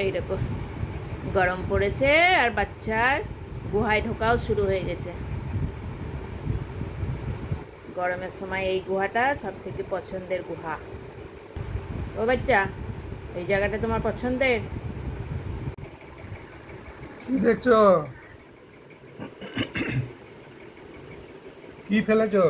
এই দেখো, গরম পড়েছে আর বাচ্চার গুহায় ঢোকাও শুরু হয়ে গেছে। গরমের সময় এই গুহাটা সব থেকে পছন্দের গুহা। ও বাচ্চা, এই জায়গাটা তোমার পছন্দের? কি দেখছ? কি ফেলেছো?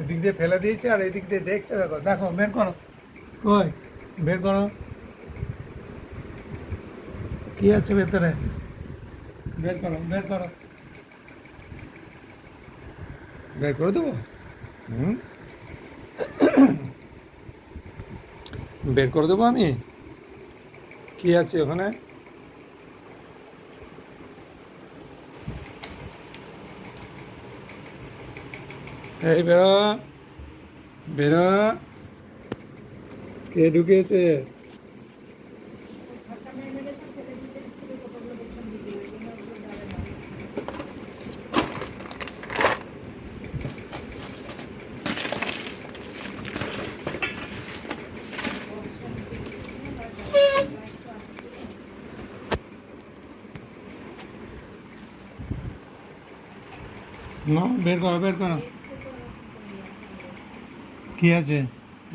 এদিক দিয়ে ফেলে দিয়েছে আর এদিক দিয়ে দেখছ, দেখো দেখো, বের করো। কই? বের করো। কি আছে ভেতরে? বের করো বের করো। বের করে দেবো? হুম? বের করে দেবো আমি? কি আছে ওখানে? এই বেরো বেরো। কে ঢুকিয়েছে না, বের করো বের করো। কি আছে?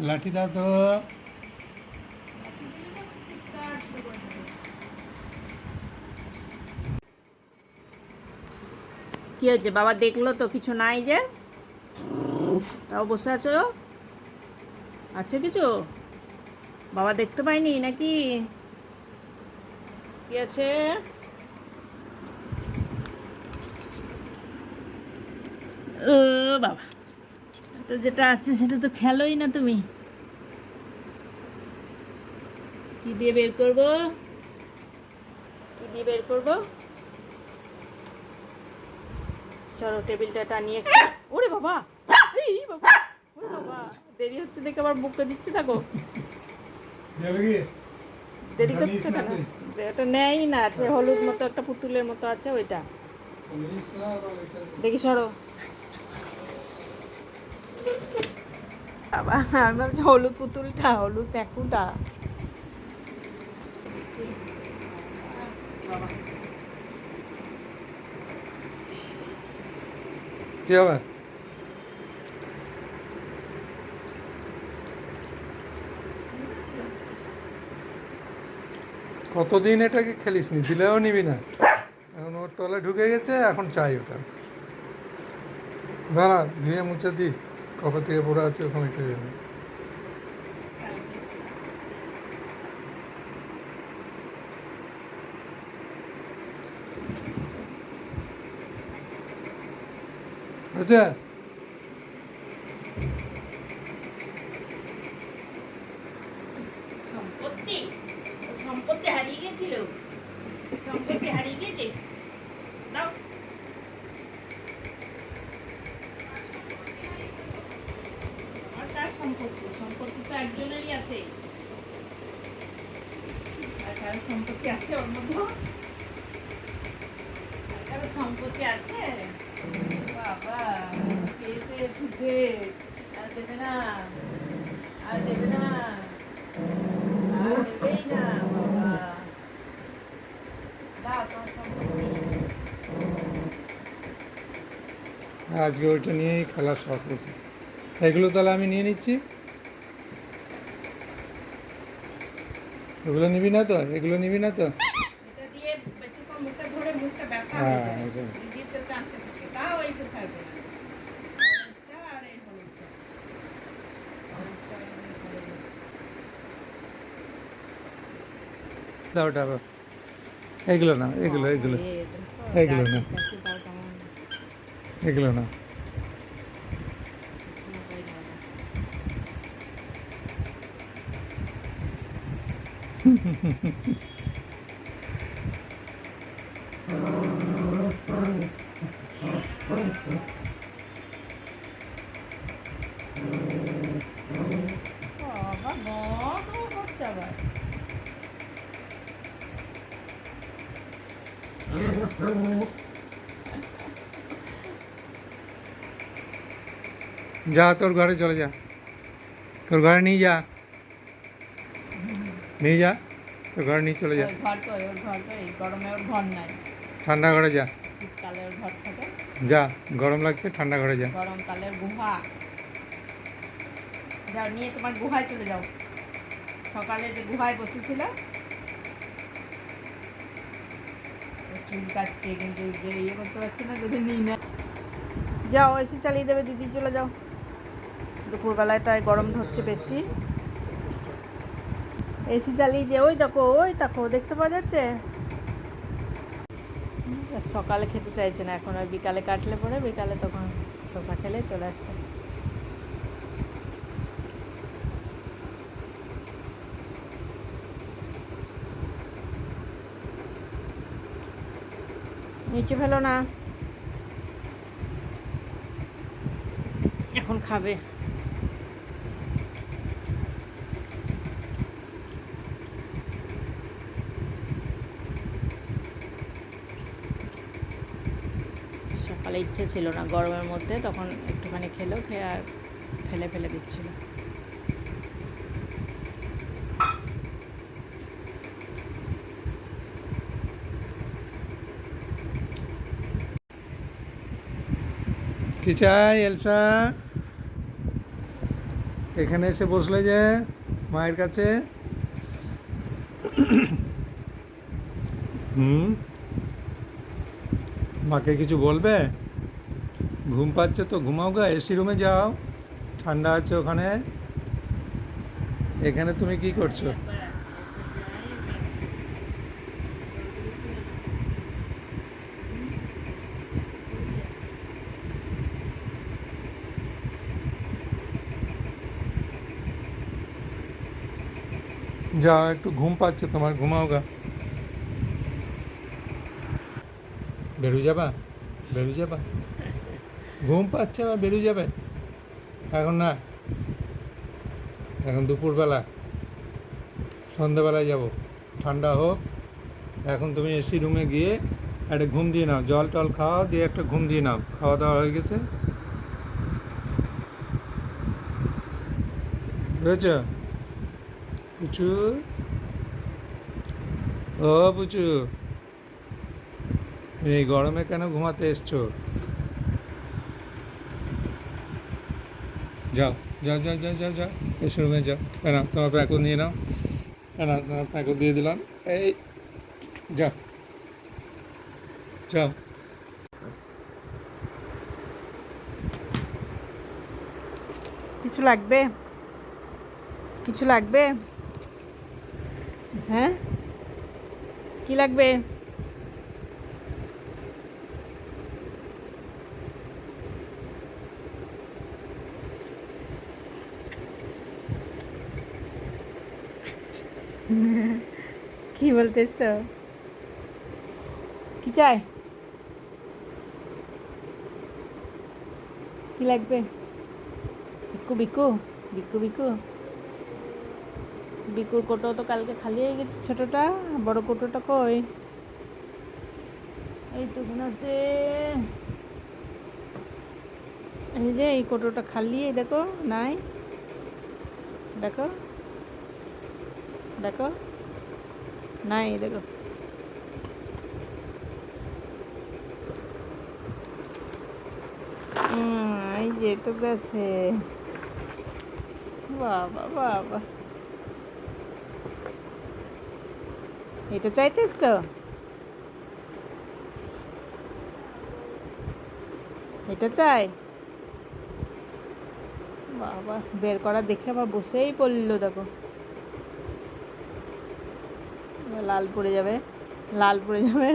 লাঠি দাও তো। কি হয়েছে বাবা দেখল তো, কিছু নাই যে? তাও বসে আছো? আছে কিছু? বাবা দেখতে পাইনি নাকি? কি আছে? ও বাবা। তো যেটা আছে সেটা তো খেলোই না তুমি। কি দিয়ে বের করব? কি দিয়ে বের করব? সরো টেবিলটা টানিয়ে। ওরে বাবা! এই বাবা! ওরে বাবা! দেরি হচ্ছে দেখে আবার বুকটা দিচ্ছে থাকো দেরি করছে কেন? তুই? এটা না আছে হলুদ মতো একটা পুতুলের মতো আছে ওইটা। দেখি সরো। বাবা, আমি ভাবছি হলুদ পুতুলটা, হলুদ প্যাকুটা। কি হবে? কতদিন এটাকে খেলিস নি দিলেও নিবি না। এখন ওর তলে ঢুকে গেছে, এখন চাই ওটা। দাঁড়া, ধুয়ে মুছে দি। কবে থেকে পড়ে আছে ওখানে কে জানে আচ্ছা সম্পত্তি সম্পত্তি হারিয়ে গেছিল সম্পত্তি হারিয়ে গেছে দাও আর কার সম্পত্তি সম্পত্তি তো একজনেরই আছে। আর কারও সম্পত্তি আছে ওর মধ্যে? আর কারও সম্পত্তি আছে? বাবা, পেয়েছে খুঁজে আর দেবে না। আর দেবে না। আর দেবেই না, বাবা। তোমার সম্পত্তি? আজকে ওইটা নিয়েই খেলা শখ হয়েছে। এগুলো তাহলে আমি নিয়ে নিচ্ছি। এগুলো নিবি না তো? এগুলো নিবি না তো? হয়ে। দাও এগুলো না এগুলো এগুলো এগুলো না। এগুলো না মোটাই দাও না। বাবা বক হচ্ছে আবার যা তোর ঘরে চলে যা তোর ঘরে নিয়ে যা নিয়ে যা তো ঘর নিয়ে চলে যা। ঘর তো ওর ঘর তো এই গরমে ওর ঘর নাই। ঠান্ডা ঘরে যা। শীতকালে ওর ঘর থাকে। যা গরম লাগছে ঠান্ডা ঘরে যা। গরমকালে গুহা। যাও নিয়ে তোমার গুহায় চলে যাও। সকালে যে গুহায় বসেছিল চুল কাটছে কিন্তু যে ইয়ে করতে পারছে না যদি নিই না। যাও এসি চালিয়ে দেবে দিদি চলে যাও। দুপুরবেলাটায় গরম ধরছে বেশি। এসি চালিয়ে যে ওই দেখো ওই দেখো, দেখতে পাওয়া যাচ্ছে? সকালে খেতে চাইছে না, এখন আর বিকালে কাটলে পরে, বিকালে তখন শশা খেলে চলে আসছে। নিচে ফেলো না। এখন খাবে। সকালে ইচ্ছে ছিল না, গরমের মধ্যে তখন একটুখানি খেলো, খেয়ে আর ফেলে ফেলে দিচ্ছিল। কি চাই, এলসা? এখানে এসে বসলে যে, মায়ের কাছে? হুম? মাকে কিছু বলবে? ঘুম পাচ্ছে তো, ঘুমাও গা এসি রুমে যাও। ঠান্ডা আছে ওখানে। এখানে তুমি কি করছ? যাও, একটু ঘুম পাচ্ছে তোমার, ঘুমাও গা। বেরু যাবা? বেরু যাবা? ঘুম পাচ্ছে না বেরিয়ে যাবে এখন না, এখন দুপুরবেলা, সন্ধ্যাবেলায় যাব। ঠান্ডা হোক, এখন তুমি এসি রুমে গিয়ে একটা ঘুম দিয়ে নাও, জল টল খাও দিয়ে একটা ঘুম দিয়ে নাও, খাওয়া দাওয়া হয়ে গেছে। বুঝেছ পুচু? ও পুচু, এই গরমে কেন ঘুমাতে এসছো? যাও যাও যাও যাও যাও যাও। এসে রুমে যাও। না তোমার প্যাকও নিয়ে নাও। না তোমার প্যাকও দিয়ে দিলাম। এই, যাও। যাও। কিছু লাগবে? কিছু লাগবে? হ্যাঁ? কি লাগবে? কি বলতেছ? কি চাই? কি লাগবে? বিকু বিকু বিকু বিকু বিকুর কোটো তো কালকে খালি হয়ে গেছে ছোটটা, বড় কোটোটা কই? এই তো হচ্ছে। এই যে এই কোটোটা খালি দেখো, নাই। দেখো। দেখো। নাই, দেখো। এই যে এটুকু আছে বাবা বাবা। এটা চাইতেছ? এটা চাই? বাবা, বের করা দেখে আবার বসেই পড়ল, দেখো। লাল পড়ে যাবে লাল পড়ে যাবে।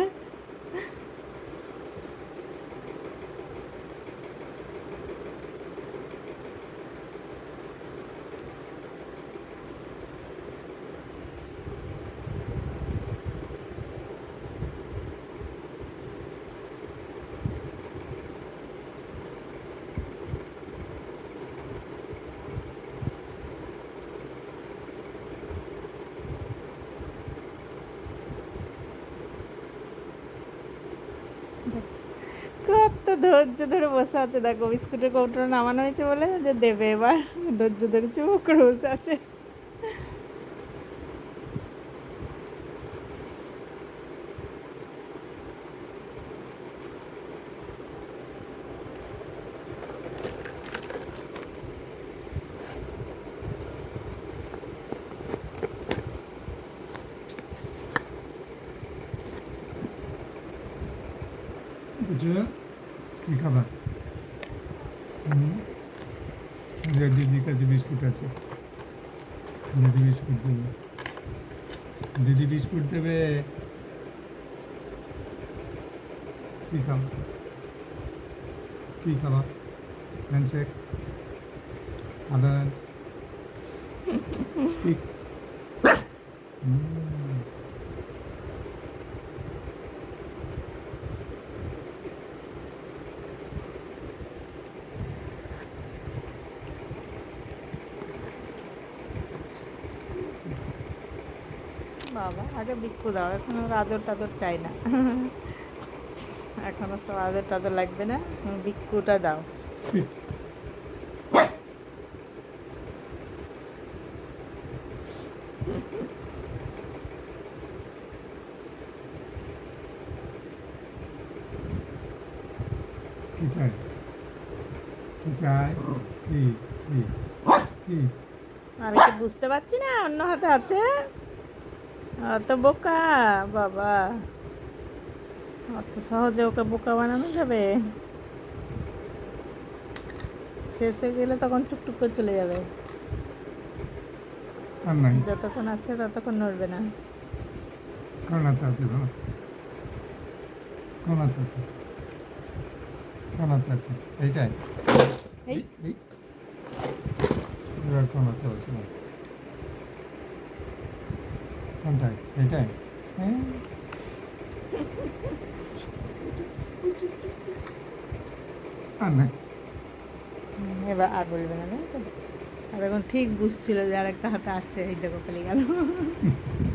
ধৈর্য ধরে বসে আছে, দেখো বিস্কুটের কৌটোটা নামানো হয়েছে বলে যে দেবে এবার ধৈর্য ধরে চুপ করে বসে আছে Yeah. খাবার হুম? দিদির কাছে বিস্কুট আছে। দিদি বিস্কুট দেবে। দিদি বিস্কুট দেবে। কি খাবার কি খাবার হ্যান্ডশেক আদার স্টিক বাবা আগে বিক্ষু দাও এখন ওর আদর টাদর চাই না। এখনও সব আদর টাদর লাগবে না বিক্ষুটা দাও। কি চাই? কি চাই? কি কি কি? আমি কি বুঝতে পারছি না অন্য হাতে আছে? অত বোকা বাবা। অত সহজে ওকে বোকা বানানো যাবে? শেষ হয়ে গেলে তখন টুকটুক করে চলে যাবে। যতক্ষণ আছে ততক্ষণ নড়বে না। কোন হাতে আছে বাবা? কোন হাতে আছে? কোন হাতে আছে? এইটাই। এই এই এবার কোন হাতে আছে বাবা? এটাই হ্যাঁ আর নাই। এবার আর বলবে না আর এখন ঠিক বুঝছিল যে আর একটা হাতে আছে এই দেখো পেলে গেল।